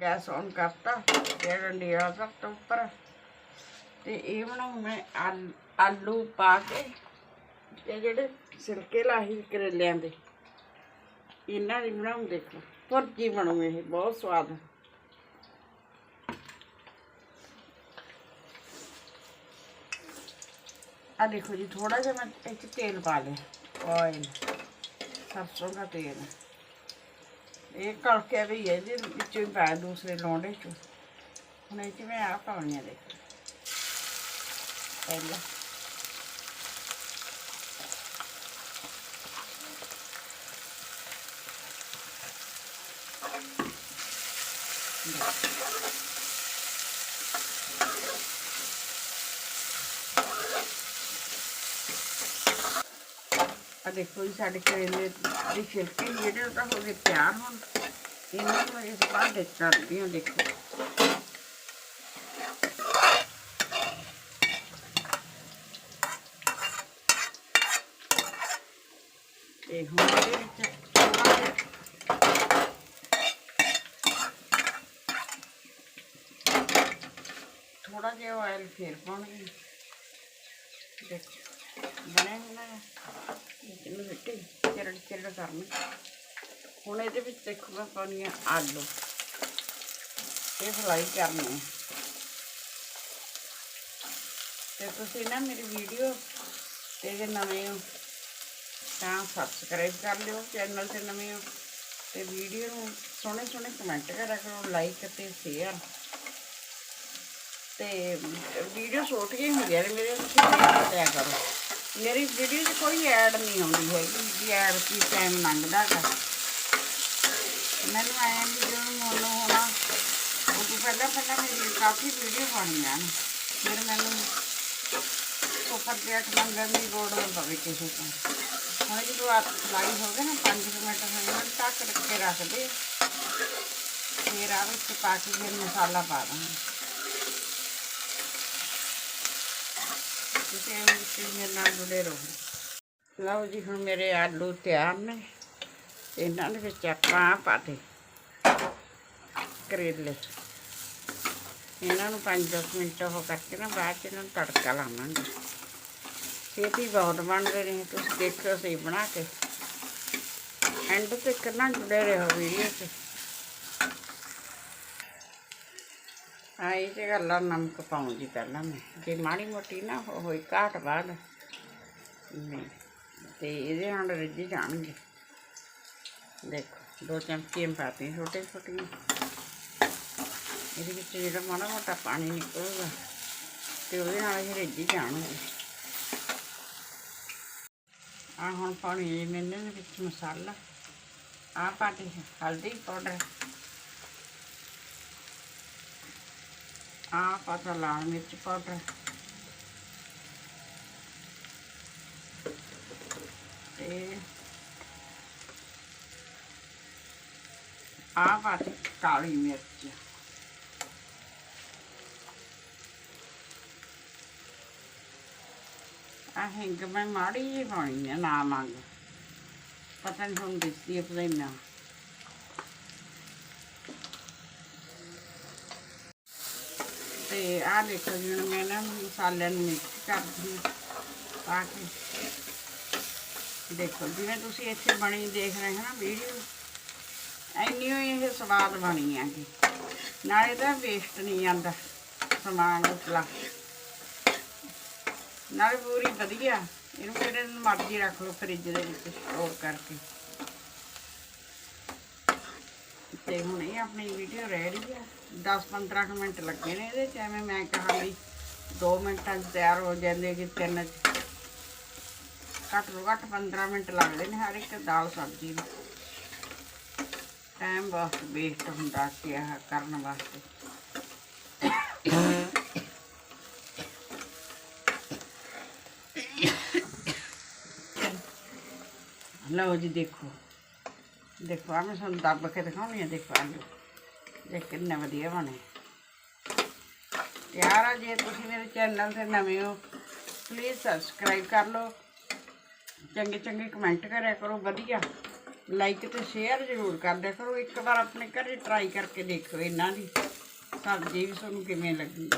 Gas on ਕਰਤਾ ਤੇ ਡੰਡੀ ਵਾਲਾ ਸਭ ਉੱਪਰ। ਤੇ ਇਹ ਬਣਾਉ ਮੈਂ ਆਲ- ਆਲੂ ਪਾ ਕੇ, ਇਹ ਜਿਹੜੇ ਸਿਲਕੇ ਲਾਹੀ ਕਰੇਲਿਆਂ ਦੇ, ਇਹਨਾਂ ਦੀ ਬਣਾਉ ਦੇਖੋ। ਭੁਰਜੀ ਬਣੂ ਇਹ, ਬਹੁਤ ਸਵਾਦ। ਆ ਦੇਖੋ ਜੀ ਥੋੜਾ ਜਿਹਾ ਮੈਂ ਇਹ 'ਚ ਤੇਲ ਪਾ ਲਿਆ ਆਇਲ ਸਰਸੋਂ ਦਾ ਤੇਲ। ਇਹ ਕੜਕੇ ਵੀ ਇਹਦੇ ਵਿੱਚੋਂ ਹੀ ਪਾਇਆ ਦੂਸਰੇ ਲੋਂਡੇ ਚੋਂ। ਹੁਣ ਇਹ 'ਚ ਮੈਂ ਆ ਪਾਉਣੀ ਦੇਖ। ਪਹਿਲਾਂ। ਆ ਦੇਖੋ ਜੀ, ਸਾਡੇ ਕਰੇਲੇ ਦੇ ਛਿਲਕੇ ਜਿਹੜੇ ਉਹ ਤਾਂ ਹੋ ਗਏ ਤਿਆਰ ਹੁਣ। ਇਹਨਾਂ ਨੂੰ ਇਸ ਬਾਅਦ ਕਰਦੀ ਹਾਂ ਦੇਖੋ। ਤੇ ਹੁਣ ਇਹਦੇ ਵਿੱਚ ਥੋੜਾ ਜਿਹਾ ਆਇਲ ਫੇਰ ਪਾਉਣਗੇ। ਦੇਖੋ। ਬਣਿਆ ਹੁੰਦਾ ਇਹਨੂੰ ਮਿੱਟੀ ਚਿਰੜ ਚਿਰੜ ਹੁਣ ਇਹਦੇ ਵਿੱਚ ਦੇਖੋ ਮੈਂ ਪਾਉਣੀ ਆ ਆਲੂ। ਇਹ ਫਰਾਈ ਕਰਨੇ ਤੇ ਤੁਸੀਂ ਨਾ ਮੇਰੀ ਵੀਡੀਓ ਤੇ ਜੇ ਨਵੇਂ ਹੋ, ਤਾਂ ਸਬਸਕ੍ਰਾਈਬ ਕਰ ਲਿਓ ਚੈਨਲ ਤੇ ਨਵੇਂ ਹੋ, ਤੇ ਵੀਡੀਓ ਨੂੰ ਸੋਹਣੇ ਸੋਹਣੇ ਕਮੈਂਟ ਕਰਿਆ ਕਰੋ ਲਾਈਕ ਅਤੇ ਸ਼ੇਅਰ ਤੇ ਵੀਡੀਓ ਛੋਟ ਗਈ ਹੁੰਦੀ ਹੈ ਮੇਰੇ ਤੁਸੀਂ ਦੇਖਿਆ ਕਰੋ। ਮੇਰੀ ਵੀਡੀਓ 'ਚ ਕੋਈ ਐਡ ਨਹੀਂ ਆਉਂਦੀ ਹੈਗੀ ਵੀ ਐਡ ਕੀ ਟਾਈਮ ਲੰਘਦਾ ਹੈਗਾ ਮੈਨੂੰ ਆਇਆ ਵੀ ਜਦੋਂ ਮੈਨੂੰ ਹੋਣਾ ਉਹ ਤੋਂ ਪਹਿਲਾਂ ਪਹਿਲਾਂ ਮੇਰੀ ਕਾਫੀ ਵੀਡੀਓ ਬਣੀਆਂ ਨੇ ਫਿਰ ਮੈਨੂੰ ਉੱਪਰ ਡੇਟ ਮੰਗਣ ਦੀ ਲੋੜ ਨਾ ਪਵੇ ਕਿਸੇ ਤੋਂ। ਹੁਣ ਜਦੋਂ ਆ ਲਾਈ ਹੋ ਗਏ ਨਾ 5 ਮਿੰਟ ਹੋਏ ਨਾ ਢੱਕ ਕੇ ਰੱਖ ਦੇ ਫਿਰ ਆ ਵਿੱਚ ਪਾ ਕੇ ਫਿਰ ਮਸਾਲਾ ਪਾ ਦਾਂਗੇ। ਤੁਸੀਂ ਇਹ ਵਿੱਚ ਮੇਰੇ ਨਾਲ ਜੁੜੇ ਰਹੋ। ਲਓ ਜੀ, ਹੁਣ ਮੇਰੇ ਆਲੂ ਤਿਆਰ ਨੇ। ਇਹਨਾਂ ਦੇ ਵਿੱਚ ਆਪਾਂ ਪਾ ਦੇ। ਕਰੇਲੇ। ਇਹਨਾਂ ਨੂੰ 5-10 ਮਿੰਟ ਹੋ ਕਰਕੇ ਨਾ ਬਾਅਦ ਚ ਇਹਨਾਂ ਨੂੰ ਤੜਕਾ ਲਾਵਾਂਗੇ। ਛੇਤੀ ਬਹੁਤ ਬਣਦੇ ਨੇ, ਤੁਸੀਂ ਦੇਖੋ ਸਹੀ ਬਣਾ ਕੇ। ਐਂਡ ਤੱਕ ਨਾ ਜੁੜੇ ਰਹੋ ਵੀਡੀਓ 'ਚ। ਹਾਂ ਇਹ ਤੇ ਗੱਲਾਂ ਨਮਕ ਪਾਉਂਗੀ ਪਹਿਲਾਂ ਮੈਂ। ਜੇ ਮਾੜੀ ਮੋਟੀ ਨਾ ਉਹ ਹੋਈ ਘਾਟ ਬਾਅਦ, ਨਹੀਂ। ਤੇ ਇਹਦੇ ਨਾਲ ਰਿੱਝ ਜਾਣਗੇ। ਦੇਖੋ, ਦੋ ਚਮਚੀਆਂ ਪਾਤੀਆਂ ਛੋਟੇ ਛੋਟੀਆਂ। ਇਹਦੇ ਵਿੱਚ ਜਿਹੜਾ ਮਾੜਾ ਮੋਟਾ ਪਾਣੀ ਨਿਕਲੂਗਾ, ਤੇ ਉਹਦੇ ਨਾਲ ਇਹ ਰਿੱਝ ਜਾਣਗੇ। ਆ ਹੁਣ ਪਾਣੀ ਇਹ ਮੈਨੇ ਦੇ ਵਿੱਚ ਮਸਾਲਾ। ਆ ਪਾਤੀ ਹਲਦੀ ਪਾਊਡਰ। ਆ ਪਾਤਾ ਲਾਲ ਮਿਰਚ ਪਾਊਡਰ ਤੇ ਆ ਪਾਤੀ ਕਾਲੀ ਮਿਰਚ ਆ ਹਿੰਗ ਮੈਂ ਮਾੜੀ ਜਿਹੀ ਪਾਉਣੀ ਆ ਨਾ ਮੰਗ ਪਤਾ ਨਹੀਂ ਹੁਣ ਦਿਸਦੀ ਹੈ ਪਤਾ ਨਹੀਂ ਤੇ ਆ ਦੇਖੋ ਜੀ, ਹੁਣ ਮੈਂ ਨਾ ਮਸਾਲਿਆਂ ਨੂੰ ਮਿਕਸ ਕਰਦੀ ਹਾਂ ਪਾ ਕੇ। ਦੇਖੋ, ਜਿਵੇਂ ਤੁਸੀਂ ਇੱਥੇ ਬਣੀ ਦੇਖ ਰਹੇ ਹੋ ਨਾ ਵੀਡੀਓ, ਇੰਨੀ ਹੋਈ ਇਹ ਸਵਾਦ ਬਣੀ ਹੈਗੀ। ਨਾਲੇ ਤਾਂ ਵੇਸਟ ਨਹੀਂ ਜਾਂਦਾ ਸਮਾਨ ਉਤਲਾ। ਨਾਲੇ ਪੂਰੀ ਵਧੀਆ, ਇਹਨੂੰ ਕਿਹੜੇ ਦਿਨ ਮਰਜ਼ੀ ਰੱਖ ਲਓ ਫ੍ਰਿਜ ਦੇ ਵਿੱਚ ਸਟੋਰ ਕਰਕੇ। ਤੇ ਹੁਣ ਇਹ ਆਪਣੀ ਵੀਡੀਓ ਰਹਿ ਰੈਡੀ ਆ। 10-15 ਮਿੰਟ ਲੱਗੇ ਨੇ ਇਹਦੇ ਚ, ਐਵੇਂ ਮੈਂ ਕਹਾਂ ਵੀ 2 ਮਿੰਟਾਂ 'ਚ ਤਿਆਰ ਹੋ ਜਾਂਦੇ ਕਿ ਤਿੰਨ 'ਚ। ਘੱਟ ਤੋਂ ਘੱਟ 15 ਮਿੰਟ ਲੱਗਦੇ ਨੇ ਹਰ ਇੱਕ ਦਾਲ ਸਬਜ਼ੀ ਨੂੰ। ਟਾਈਮ ਬਹੁਤ ਵੇਸਟ ਹੁੰਦਾ ਸੀ ਇਹ ਕਰਨ ਵਾਸਤੇ। ਲਓ ਜੀ ਦੇਖੋ। ਦੇਖੋ ਆ ਮੈਂ ਤੁਹਾਨੂੰ ਦੱਬ ਕੇ ਦਿਖਾਉਣੀ ਆ, ਦੇਖੋ ਆਲੂ ਦੇਖ ਕਿੰਨੇ ਵਧੀਆ ਬਣੇ। ਯਾਰ ਆ ਜੇ ਤੁਸੀਂ ਮੇਰੇ ਚੈਨਲ ਤੇ ਨਵੇਂ ਹੋ ਪਲੀਜ਼ ਸਬਸਕ੍ਰਾਈਬ ਕਰ ਲਓ। ਚੰਗੇ ਚੰਗੇ ਕਮੈਂਟ ਕਰਿਆ ਕਰੋ, ਵਧੀਆ। ਲਾਈਕ ਤੇ ਸ਼ੇਅਰ ਜ਼ਰੂਰ ਕਰ ਦਿਆ ਕਰੋ। ਇੱਕ ਵਾਰ ਆਪਣੇ ਘਰੇ ਟਰਾਈ ਕਰਕੇ ਦੇਖੋ ਇਹਨਾਂ ਦੀ। ਸਬਜ਼ੀ ਵੀ ਤੁਹਾਨੂੰ ਕਿਵੇਂ ਲੱਗੀ